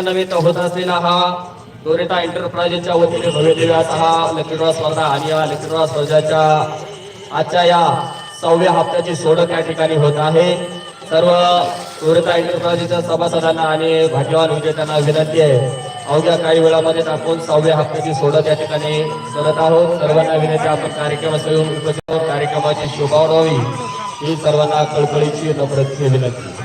नव्हे तर होत असलेला हा दोरेटा एंटरप्राइजेसच्या वतीने भव्य हा लक्ष्मीराव स्पर्धा आणि या लक्ष्मीराव स्पर्धाच्या आजच्या या सहाव्या हप्त्याची सोडत या ठिकाणी होत आहे. सर्व दोरेटा एंटरप्राइजेसच्या सभासदांना आणि भाग्यवान विजेत्यांना विनंती आहे. अवघ्या काही वेळामध्येच आपण सहाव्या हप्त्याची सोडत या ठिकाणी करत आहोत. सर्वांना विनंती आपण कार्यक्रमात येऊन उपस्थित आहोत. कार्यक्रमाची शोभा व्हावी ही सर्वांना कळकळीची नम्रतेची विनंती.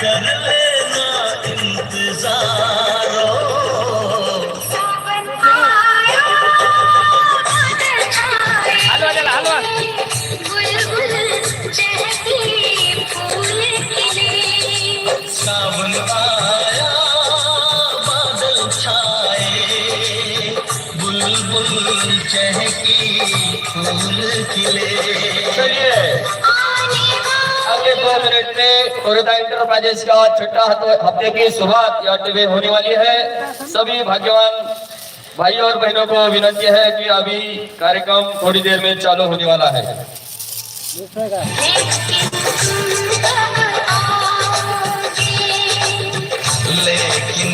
चरण में कोरेटा इंटरप्राइजेस का छठा हफ़्ते की शुरुआत टीवी होने वाली है। सभी भाग्यवान भाई और बहनों को विनती है कि अभी कार्यक्रम थोड़ी देर में चालू होने वाला है। लेकिन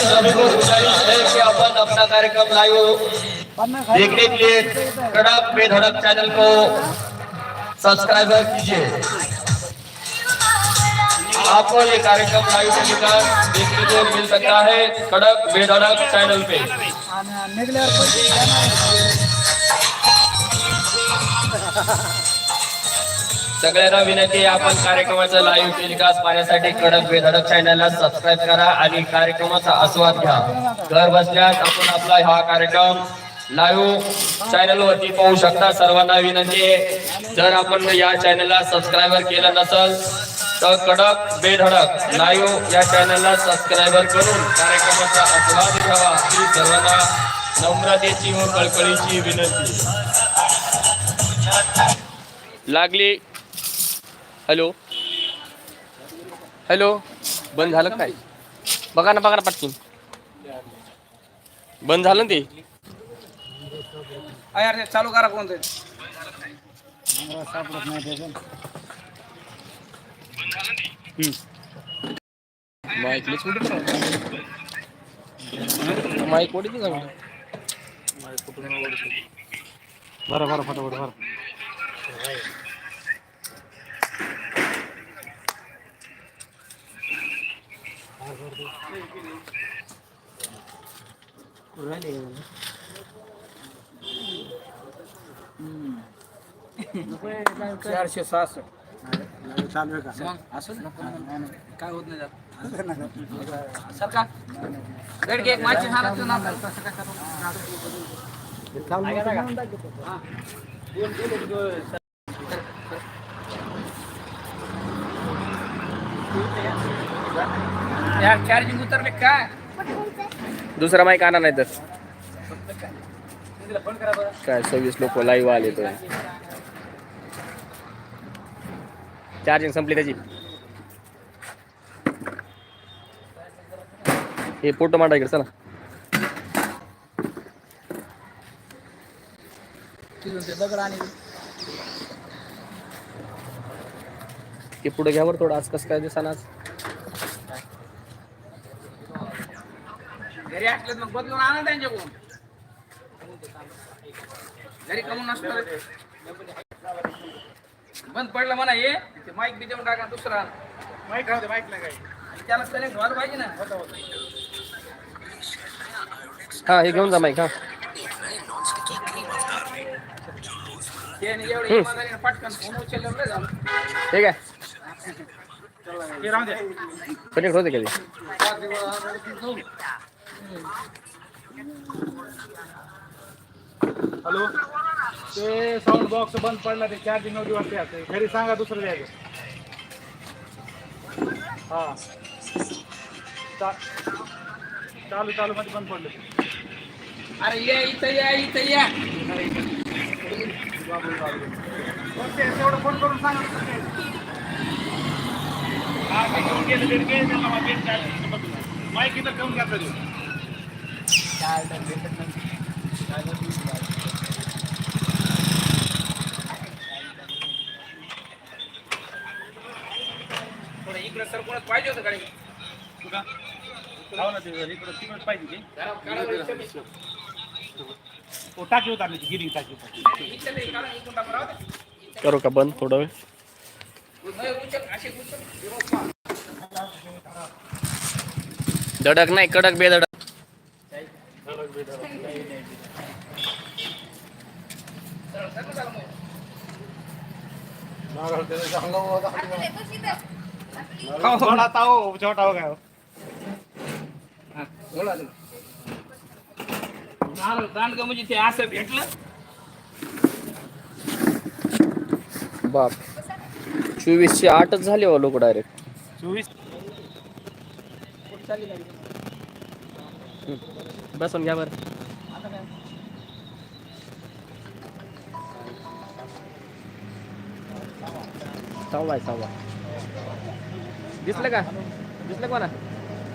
सभी को गुजारिश है कि अपन अपना कार्यक्रम लाइव देखने के लिए कड़क बेधड़क चैनल को सब्सक्राइब कीजिए। आपको ये कार्यक्रम लाइव टेलीकास्ट देखने को मिल सकता है कड़क बेधड़क चैनल पे। सगळ्यांना विनंती आहे आपण कार्यक्रमाचा लाईव्ह टेलिकास्ट पाहण्यासाठी कडक बेधडक चॅनलला सबस्क्राईब करा आणि कार्यक्रमाचा आस्वाद घ्या. घर बसल्यास आपण आपला हा कार्यक्रम लाईव्ह चॅनल वरती पाहू शकता. सर्वांना विनंती आहे. जर आपण या चॅनलला सबस्क्राईबर केलं नसल तर कडक बेधडक लाईव्ह या चॅनलला सबस्क्राईबर करून कार्यक्रमाचा आस्वाद घ्यावा ही सर्वांना नम्रतेची व कळकळीची विनंती. लागली. हॅलो. हॅलो. बंद झालं काय? बघा ना बघा ना पाटकी बंद झालं ना ते? यार ते चालू करा कोणतरी. माईक लेच कुठे माईक कुठे जाऊ बरं बरं फटाफट बरं. चारशे सहासष्ट. चालू का असं काय होत नाही त्यात सर का बेड एक मागची हालत ना कसं काय यार चार्जिंग उतरले काय दुसरा माईक आणा नाही तर काय सव्वीस लोक लाईव्ह आले तर. चार्जिंग संपली त्याची. हे फोटो मांडा इकडे चला. ते हे पुढे घ्यावर थोडं आज कसं काय दिसाना आज. घरी असले मग बदलून आणा त्यांच्याकडून. घरी कमून नसतं बंद पडलं म्हणा ये ते माईक बी देऊन टाका दुसरा. माईक राहते माईक नाही काही. त्याला कनेक्ट व्हायला पाहिजे ना. हा हे घेऊन जा माईक हा. ठीक आहे कनेक्ट होते कधी हॅलो ते साऊंड बॉक्स बंद पडला ते चार्जिंग नऊ दिवस द्यायचं घरी सांगा दुसरं द्यायचं हा. चा- चालू चालू मध्ये बंद पडलं ते. अरे या इथं या इथं या. मग ते तेवढं फोन करून सांगा दुसरं द्यायचं. हा ते घेऊन गेले ते गेले त्यांना मग बिल charging बदलून. माईक इथं ठेवून घ्या तरी. थोडं इकडे सर कोणाच पाहिजे होतं गाडी कुठं हो ना ते इकडं तिकडं पाहिजे ते घरात काढावं इथं. हो, टाकी टाकी. करू का बंद थोडा वेळ. दडक नाही कडक बेदडक छोटा ताव छोटा हो काय हो. हा. नारळ दांडगं म्हणजे ते असं भेटलं. बाप. चोवीसशे आठच झाले हो लोक डायरेक्ट चोवीस. बसून घ्या बरं. सव्वा आहे सव्वा. दिसलं का? दिसलं कोणा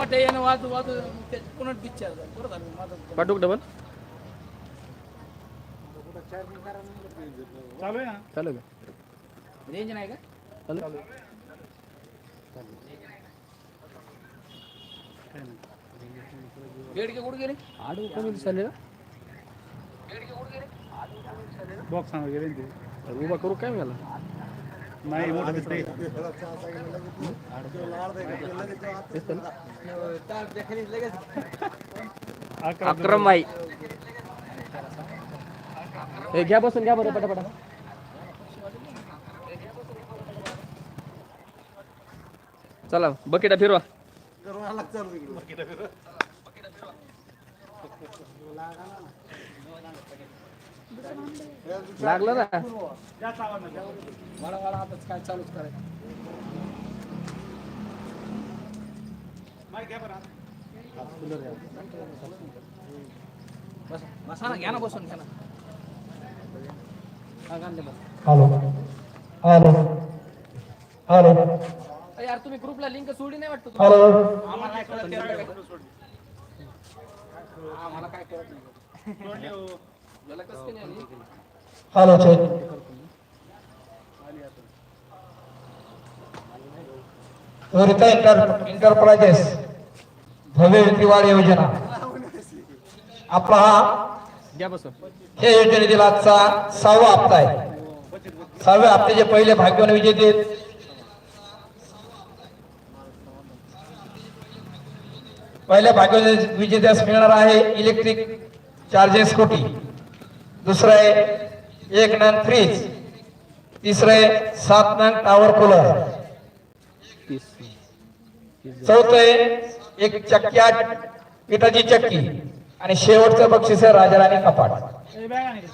वाजू पुन्हा डिस्चार्ज बरं झालं माझं पाठवू डबल चालू आहे ना? चालू का? रेंज नाही का? चालू बेडके कुठे गेले? आडू कमी दिसाले ना बॉक्स वगैरे ते. उभा करू काय मला नाही मोठं. अकरा अक्रम भाई. हे घ्या बसून घ्या बरं पटापटा. चला बकेटा फिरवा. लागलं ना. मला मला आताच काय चालूच करायचं बस बसा ना घ्या ना बसून घ्या ना हा, गांधी बस. हॅलो हॅलो हॅलो अरे यार तुम्ही ग्रुपला लिंक सोडली नाही वाटतं हॅलो आम्हाला काय कळत नाही. हो. हॅलो इंटर इंटरप्राइजेस भव्य विक्रीवाढ योजना. आपला हा या योजनेतील आजचा सहावा हप्ता आहे. सहाव्या हप्त्याचे पहिले भाग्यवान विजेते. पहिल्या भाग्यवान विजेत्यास मिळणार आहे इलेक्ट्रिक चार्जिंग स्कूटी दुसरं आहे एक नंग फ्रीज. तिसरं आहे सात नंग टावर कूलर तीस चौथं आहे एक चक्क्या पिठाची चक्की. आणि शेवटचं बक्षीस आहे राजाराणी कपाट.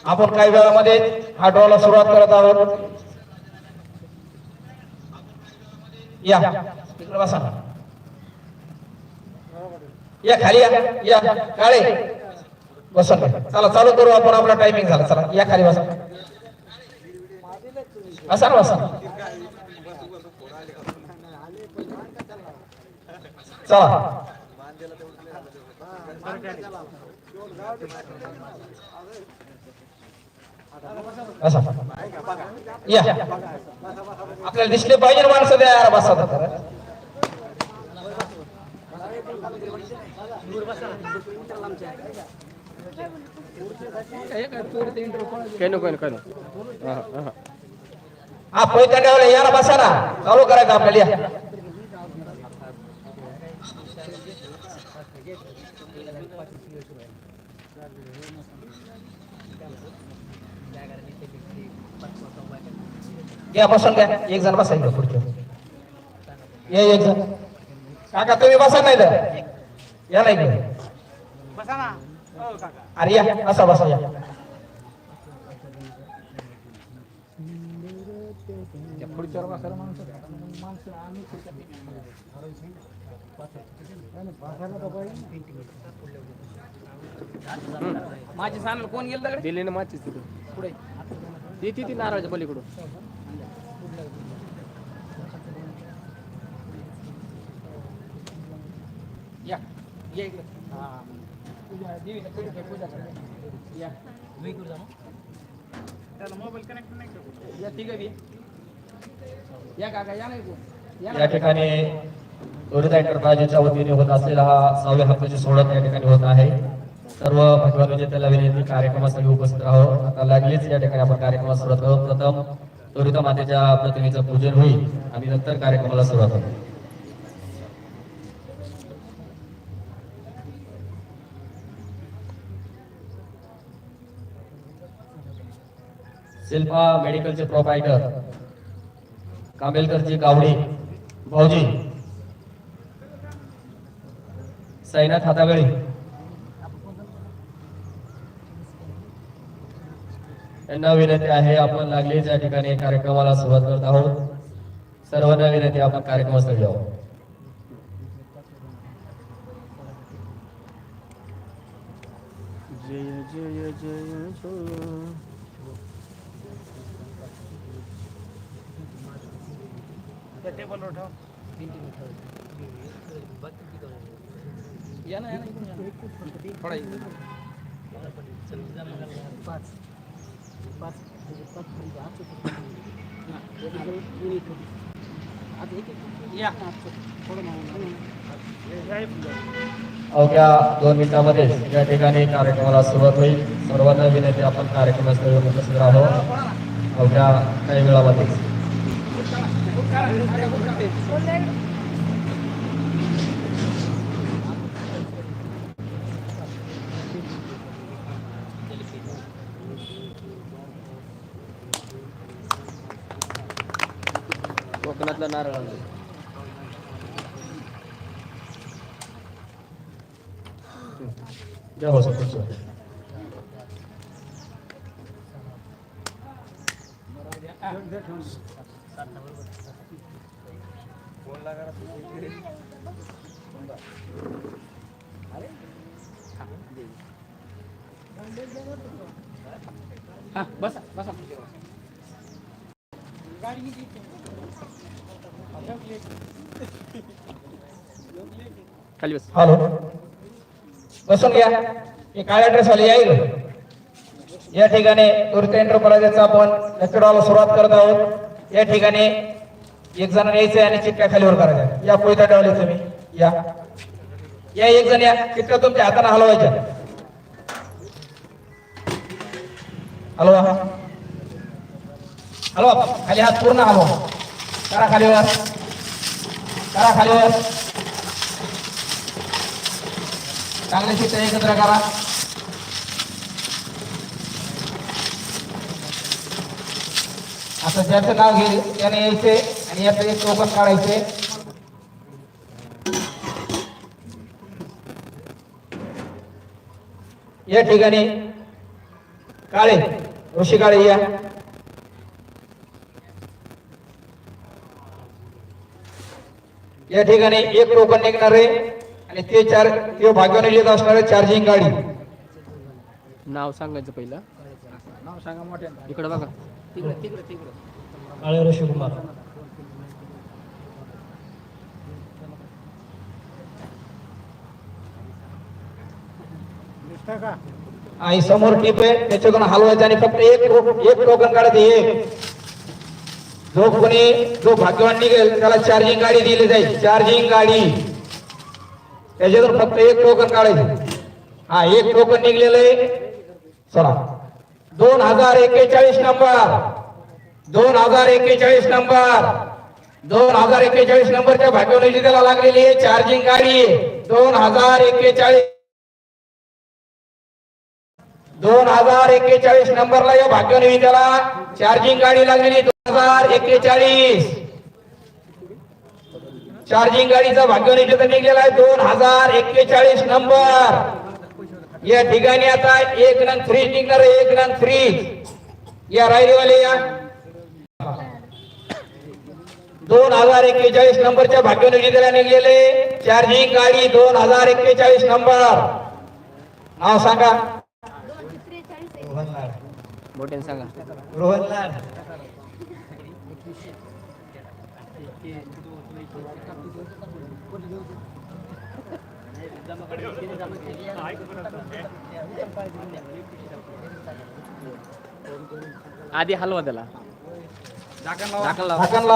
आपण काही वेळामध्ये हा ड्रॉला सुरुवात करत आहोत. या. बसा. या खाली या. या. काळे. बसा चला चालू करू आपण आपला टायमिंग झाला. चला या खाली बसा. बसा ना बसा. चला. असा या. आपल्याला दिसले पाहिजे माणसं द्या यार बसा. आता. काही नको काही नको. हा हा हा. पैठण ठेवलं यार बसा ना. चालू करायचं आपल्याला. या. या बसून घ्या. एक जण बसा इकडे पुढच्या या एक जण. काका तुम्ही बसा नाही तर या नाही बसा ना. अरे या असा बसा या. माझी सांगल कोण गेलं दिली ना माचीच तिथून पुढे. ती ती नारळाच्या पलीकडून. या या इकडे. हा. या. ठिकाणी दोरिता एंटरप्राइजेसच्या वतीने होत असलेला हा सहाव्या हप्त्याची सोडत या ठिकाणी होत आहे. सर्व भगवान विजेत्याला विनंती कार्यक्रमासाठी उपस्थित राहो आता लागलीच या ठिकाणी आपण कार्यक्रमास सुरुवात करू. प्रथम दोरिता मातेच्या प्रतिमेचं पूजन होईल आणि नंतर कार्यक्रमाला सुरुवात होईल. शिल्पा मेडिकलचे प्रोपायटर कांबेलकरची गावडी भाऊजी साईनाथ हातागळी यांना विनंती आहे आपण लागलीच या ठिकाणी कार्यक्रमाला सुरुवात करत आहोत सर्वांना विनंती आपण कार्यक्रमासाठी जाऊ जय जय जय जय या ना या ना इकडून. थोडा अवघ्या दोन मिनिटांमध्ये या ठिकाणी कार्यक्रमाला सुरुवात होईल. सर्वांना विनंती आपण कार्यक्रमास्थळी उपस्थित राहो अवघ्या काही वेळामध्ये. కోకోనట్లో నారా Yeah. हा बसा बसा. खाली बस. हॅलो. बसून घ्या. हे काळ्या ड्रेस वाले? येईल या ठिकाणी तुर्त एंटरप्राइजेसचा आपण लेक्चरला सुरुवात करत आहोत. या ठिकाणी एक जण यायचंय आणि चिटक्या खालीवर करायच्या. या पोयता ठेवले तुम्ही? या. या एक जण या. चिटक्या तुमच्या हाताने हलवायच्या. हलवा. हलवा. खाली हात पूर्ण हलवा. करा खालीवर. करा खालीवर. चांगले चित्र एकत्र करा. आता ज्याचं नाव घेईल त्याने यायचे आणि याचं एक टोकन काढायचे. या ठिकाणी काळे ऋषी काळे या. या ठिकाणी एक टोकन निघणार आहे आणि ते चार ते भाग्याने येत असणारे चार्जिंग गाडी. नाव सांगायचं पहिलं. नाव सांगा मोठ्या इकडं बघा. तिकडे तिकडे तिकडे. काळे ऋषी कुमार. आणि समोर टीप आहे त्याच्यातून हलवायचं आणि फक्त एक एक टोकन काढायचं एक. जो कोणी जो भाग्यवान निघेल त्याला चार्जिंग गाडी दिली जाईल. चार्जिंग गाडी. त्याच्यातून फक्त एक टोकन काढायचं. हा एक टोकन निघलेलं आहे. चला. दोन हजार एक्केचाळीस नंबर. दोन हजार एक्केचाळीस नंबर. दोन हजार एक्केचाळीस नंबरच्या भाग्यवनी त्याला लागलेली आहे चार्जिंग गाडी. दोन हजार एक्केचाळीस. दोन हजार एक्केचाळीस नंबरला या भाग्यवनी चार्जिंग गाडी लागलेली दोन हजार एक्केचाळीस. चार्जिंग गाडीचा भाग्यवनी निघलेला आहे दोन हजार एक्केचाळीस नंबर. या ठिकाणी आता एक नन फ्रीज निघणार आहे एक नन फ्रीज या रायरीवाले या. दोन हजार एक्केचाळीस नंबरच्या भाग्यनिधीला निघलेले चार्जिंग गाडी दोन हजार एक्केचाळीस नंबर. नाव सांगा. मोठ्याने सांगा. रोहन. लाड आधी हलवा त्याला. झाकण लावा. झाकण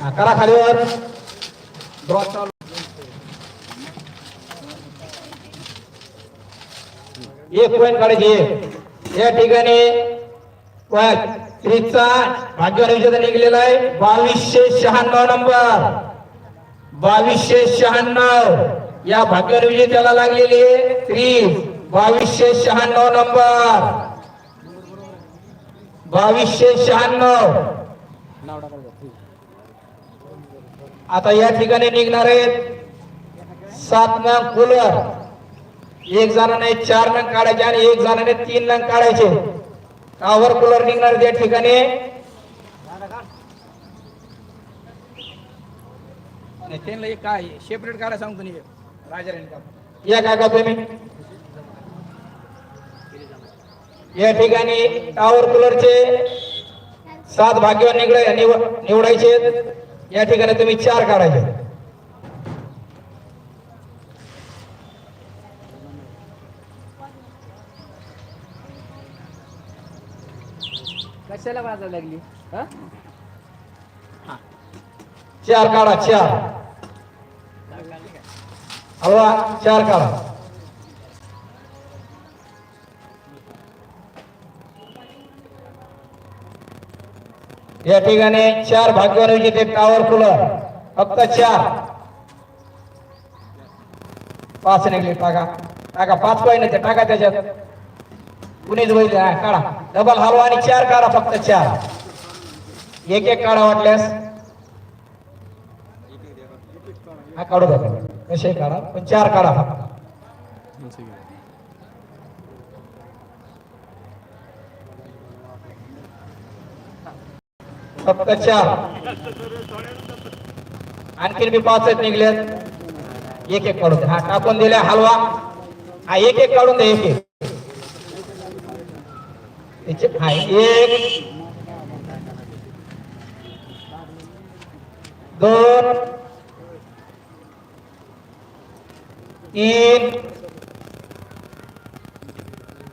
हा, करा खालीवर. ड्रॉ चालू. एक पॉईंट काढायची एक. या ठिकाणी त्रिचा भाग्यवान निघलेला आहे. बावीसशे शहाण्णव नंबर. बावीसशे शहाण्णव. या भाग्यवान विजेत्याला लागलेली आहे त्रीस बावीसशे शहाण्णव नंबर. बावीसशे शहाण्णव. आता या ठिकाणी निघणार आहेत सात नंग कुलर एक जणाने चार नंग काढायचे आणि एक जणाने तीन नंग काढायचे. टावर कूलर निघणार आहेत या ठिकाणी त्यांना एक काय सेपरेट काढायला सांगतो नाही. राजा या काय का तुम्ही. या ठिकाणी टावर कूलरचे सात भाग्यवान निवड निव- निवडायचे. या ठिकाणी तुम्ही चार काढायचे. कशाला वाजायला लागली? हा? चार काढा चार. हलवा चार काढा. या ठिकाणी चार भाग्यवान विजेते टावर कूलर फक्त चार. पाच निघले टाका. टाका पाच पॉईंट टाका त्याच्यात. कुणीच वैध हा काढा. डबल हलवा आणि चार काढा फक्त चार. एक एक काढा वाटल्यास. हा काढू द्या. कसे काढा? पण चार काढा फक्त. फक्त चार. आणखीन मी पाच आहेत निघलेत. एक एक काढून द्या. हा टाकून दिल्या हलवा. हा एक एक काढून द्या एक एक त्याचे हा एक दोन तीन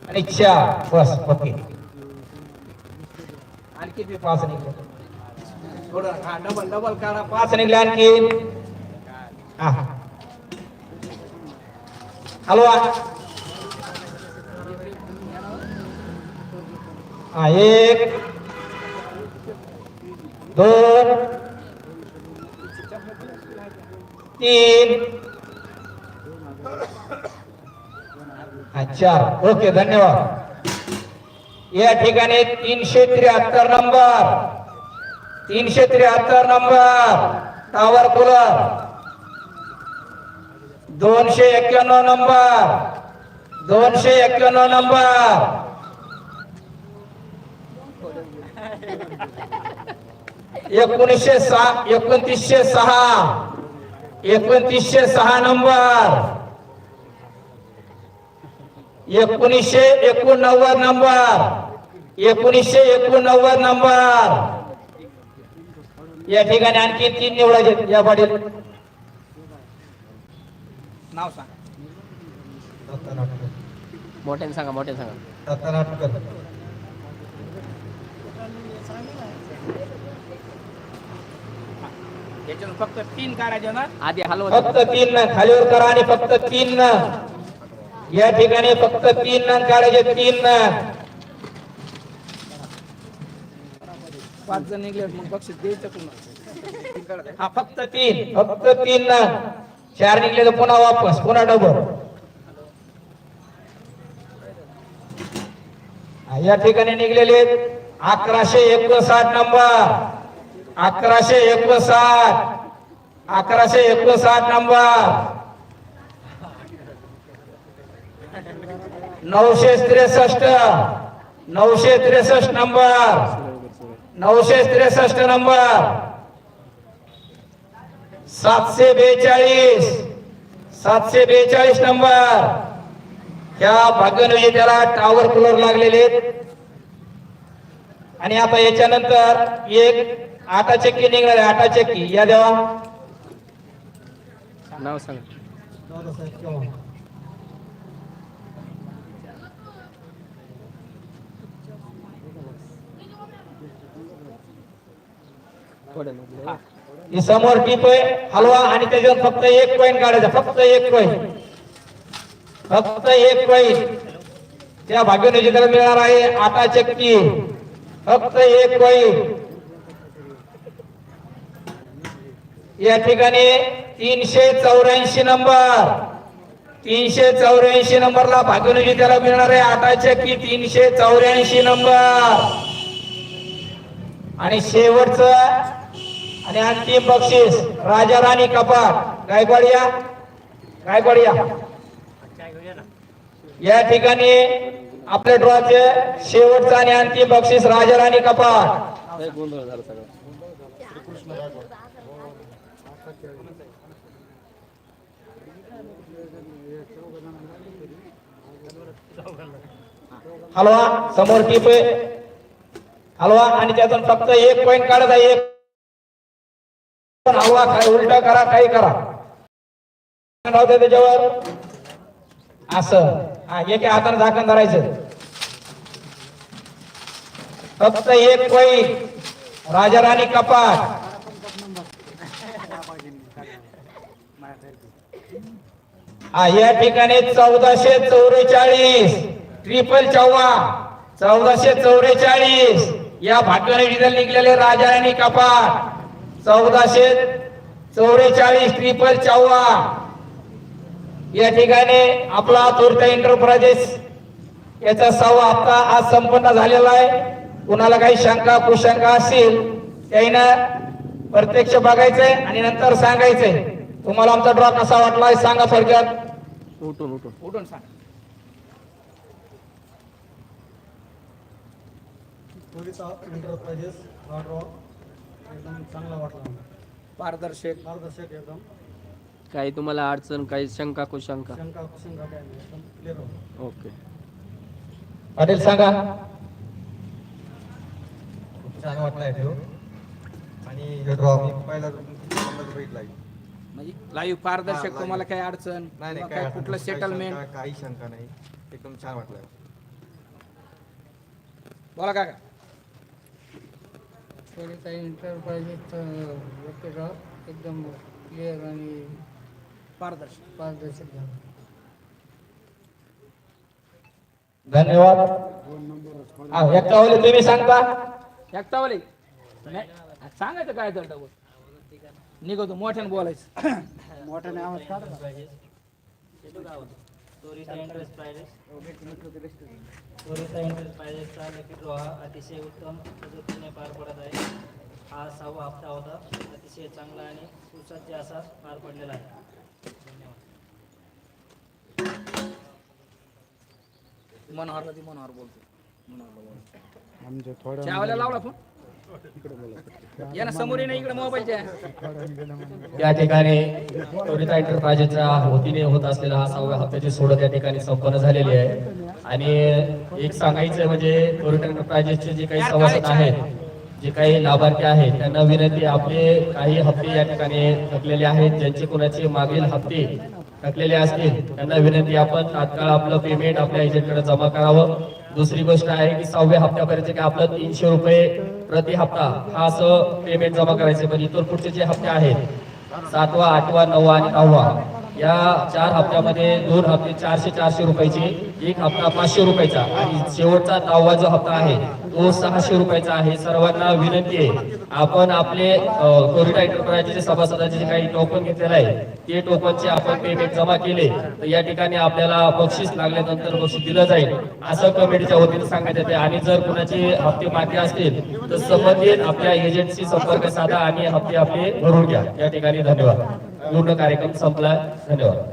आणि चार बस ओके आणखी बी पाच निघले थोडं हा डबल डबल काढा पाच निघले आणखी हा हलवा हा एक दोन तीन अच्छा चार ओके धन्यवाद. या ठिकाणी तीनशे त्र्याहत्तर नंबर तीनशे त्र्याहत्तर नंबर टावर कुलर दोनशे एक्क्याण्णव नंबर दोनशे एक्क्याण्णव नंबर. एकोणीसशे सहा एकोणतीसशे सहा एकोणतीसशे सहा नंबर. एकोणीसशे एकोणनव्वद नंबर. एकोणीसशे एकोणनव्वद नंबर. या ठिकाणी आणखी तीन निवडायचे या पाटील. नाव सांग. मोठ्याने सांगा मोठ्याने सांगा. याच्यातून फक्त तीन काढायचे ना आधी हलवत. फक्त तीन नंग खालीवर करा आणि फक्त तीन नंग या ठिकाणी फक्त तीन नंग काढायचे तीन नंग पाच जण निघले मग बक्षीस द्यायचं पुन्हा. हा फक्त तीन फक्त तीन नंग चार निघले तर पुन्हा वापस पुन्हा डबल हा, या ठिकाणी निघलेले अकराशे एकोणसाठ नंबर अकराशे एकोणसाठ. अकराशे एकोणसाठ नंबर. नऊशे त्रेसष्ट. नऊशे त्रेसष्ट नंबर. नऊशे त्रेसष्ट नंबर. सातशे बेचाळीस. सातशे बेचाळीस नंबर. ह्या भाग्यविजेत्याला टावर कूलर लागलेले आहेत. आणि आता याच्यानंतर एक आटा चक्की निघणार आहे आटा चक्की या देवा. नाव सांगा. समोर टीप आहे हलवा आणि त्याच्यात फक्त एक कॉईन काढायचा. फक्त एक कॉईन फक्त एक कॉईन त्या भाग्यविजेत्याला मिळणार आहे. आटा चक्की फक्त एक कॉईन या ठिकाणी तीनशे चौऱ्याऐंशी नंबर तीनशे चौऱ्याऐंशी नंबरला भाग्यविजेत्याला मिळणार आहे. आटा की तीनशे चौऱ्याऐंशी नंबर. आणि शेवटचं आणि अंतिम बक्षीस राजा राणी कपाट. गायकवाड या गायकवाड या. या ठिकाणी आपल्या ड्रॉचे शेवटचं आणि अंतिम बक्षीस राजा राणी कपाट. हलवा समोर टीप आहे. हलवा आणि त्यातून फक्त एक पॉईंट काढायचा एक हलवा काय उलटा करा काही करा. राहते त्याच्यावर. असं. हा एका हाताने झाकण धरायचं. फक्त एक पॉईंट राजा राणी कपाट हा या ठिकाणी चौदाशे चौवेचाळीस. ट्रिपल चौवा चौदाशे चौवेचाळीस या भाग्याने डिझेल निघलेले राजा आणि कपाट. चौदाशे चौवेचाळीस ट्रिपल चौवा. या ठिकाणी आपला तुर्त एंटरप्राइजेस याचा सहावा हप्ता आज संपन्न झालेला आहे. कुणाला काही शंका कुशंका असतील त्यानं प्रत्यक्ष बघायचंय आणि नंतर सांगायचंय. तुम्हाला आमचा ड्रॉ कसा वाटलाय सांगा थोडक्यात उठून उठून. उठून सांग. पोलीस एंटरप्राइजेस हा ड्रॉ एकदम चांगला वाटला मला. पारदर्शक. पारदर्शक एकदम. काही तुम्हाला अडचण काही शंका कुशंका? शंका कुशंका काय नाही एकदम क्लिअर होतं ओके. पाटील सांगा. खूप छान वाटलाय तो आणि हे ड्रॉ मी पहिला पहिल्यांदाच बघितलाय म्हणजे लाईव्ह पारदर्शक तुम्हाला काही अडचण? नाही नाही किंवा काय काय कुठलं काही सेटलमेंट शंका- काही शंका नाही. एकदम छान वाटलाय बोला काका. पोलीस एंटरप्राइजेस का एकदम क्लिअर आणि पारदर्शक. पारदर्शक झालं. धन्यवाद. हा, एकटावले तुम्ही सांगता? एकटावले? नाही सांगायचं काय तर डबल. निघतो मोठ्याने बोलायचं. मोठ्याने आवाज काढा. टुरिस्ट एंटरप्राइजेस टुरिस्ट एंटरप्राइजेसचा लकी ड्रॉ हा अतिशय उत्तम पद्धतीने पार पडत आहे. हा सहावा हप्ता होता. अतिशय चांगला आणि सुसज्ज असा पार पडलेला आहे. मनोहरला ती मनोहर बोलतो मनोहरला बोलतो आमच्या थोड्या लावला फोन? या ना समोर ये ना इकडे मोबाईलच्या. या ठिकाणी टोरिता एंटरप्राइजेसच्या वतीने होत असलेला हा सहाव्या हप्त्याची सोडत या ठिकाणी संपन्न झालेली आहे. आणि एक सांगायचं म्हणजे टोरिता एंटरप्राइजेसचे जे काही सभासद आहेत जे काही लाभार्थी आहेत त्यांना विनंती आपले काही हप्ते या ठिकाणी थकलेले आहेत ज्यांचे कोणाचे मागील हप्ते थकलेले असतील त्यांना विनंती आपण तात्काळ आपलं पेमेंट आपल्या एजंटकडे जमा करावं. दुसरी गोष्ट आहे की सहाव्या हप्त्यापर्यंत काय आपलं तीनशे रुपये प्रति हप्ता हा असं पेमेंट जमा करायचे पण इतर पुढचे जे हप्ते आहेत सातवा आठवा नववा आणि नववा. या चार हप्त्यामध्ये दोन हप्ते चारशे चारशे रुपयाचे एक हप्ता पाचशे रुपयाचा आणि शेवटचा दहावा जो हप्ता आहे तो सहाशे रुपयाचा आहे. सर्वांना विनंती आहे आपण आपले कोरिडा एंटरप्राइजचे सभासदाचे जे काही टोकन घेतलेलं आहे ते टोकनचे आपण पेमेंट जमा केले तर या ठिकाणी आपल्याला बक्षीस लागल्यानंतर बक्षीस दिलं जाईल असं कमिटीच्या वतीने सांगण्यात येते. आणि जर कुणाचे हप्ते मागे असतील तर संबंधित आपल्या एजंटशी संपर्क साधा आणि हप्ते आपले भरून घ्या. या ठिकाणी धन्यवाद. पूर्ण कार्यक्रम संपला धन्यवाद